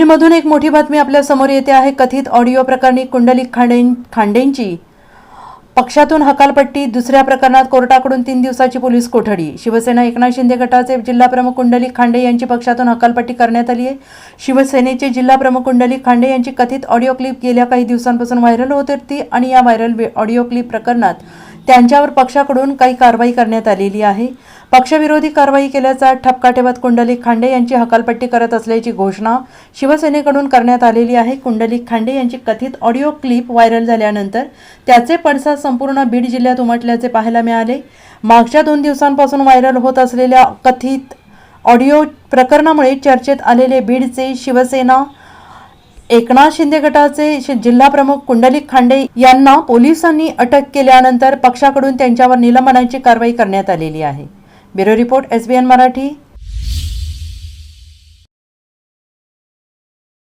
बीडमधून एक मोठी बातमी आपल्यासमोर येते आहे. कथित ऑडिओ प्रकरणी कुंडलिक खांडें खांडेंची पक्षातून हकालपट्टी दुसऱ्या प्रकरणात कोर्टाकडून तीन दिवसाची पोलीस कोठडी. शिवसेना एकनाथ शिंदे गटाचे जिल्हाप्रमुख कुंडलिक खांडे यांची पक्षातून हकालपट्टी करण्यात आली आहे. शिवसेनेचे जिल्हाप्रमुख कुंडलिक खांडे यांची कथित ऑडिओ क्लिप गेल्या काही दिवसांपासून व्हायरल होत होती आणि या व्हायरल ऑडिओ क्लिप प्रकरणात त्यांच्यावर पक्षाकडून काही कारवाई करण्यात आलेली आहे. पक्षविरोधी कारवाई केल्याचा ठपका ठेवत कुंडलिक खांडे यांची हकालपट्टी करत असल्याची घोषणा शिवसेनेकडून करण्यात आलेली आहे. कुंडलिक खांडे यांची कथित ऑडिओ क्लिप व्हायरल झाल्यानंतर त्याचे पडसाद संपूर्ण बीड जिल्ह्यात उमटल्याचे पाहायला मिळाले. मागच्या दोन दिवसांपासून व्हायरल होत असलेल्या कथित ऑडिओ प्रकरणामुळे चर्चेत आलेले बीडचे शिवसेना एकनाथ शिंदे गटाचे जिल्हा जिल्हाप्रमुख कुंडलिक खांडे यांना पोलिसांनी अटक केल्यानंतर पक्षाकडून त्यांच्यावर निलंबनाची कारवाई करण्यात आलेली आहे. Bureau report SBN Marathi.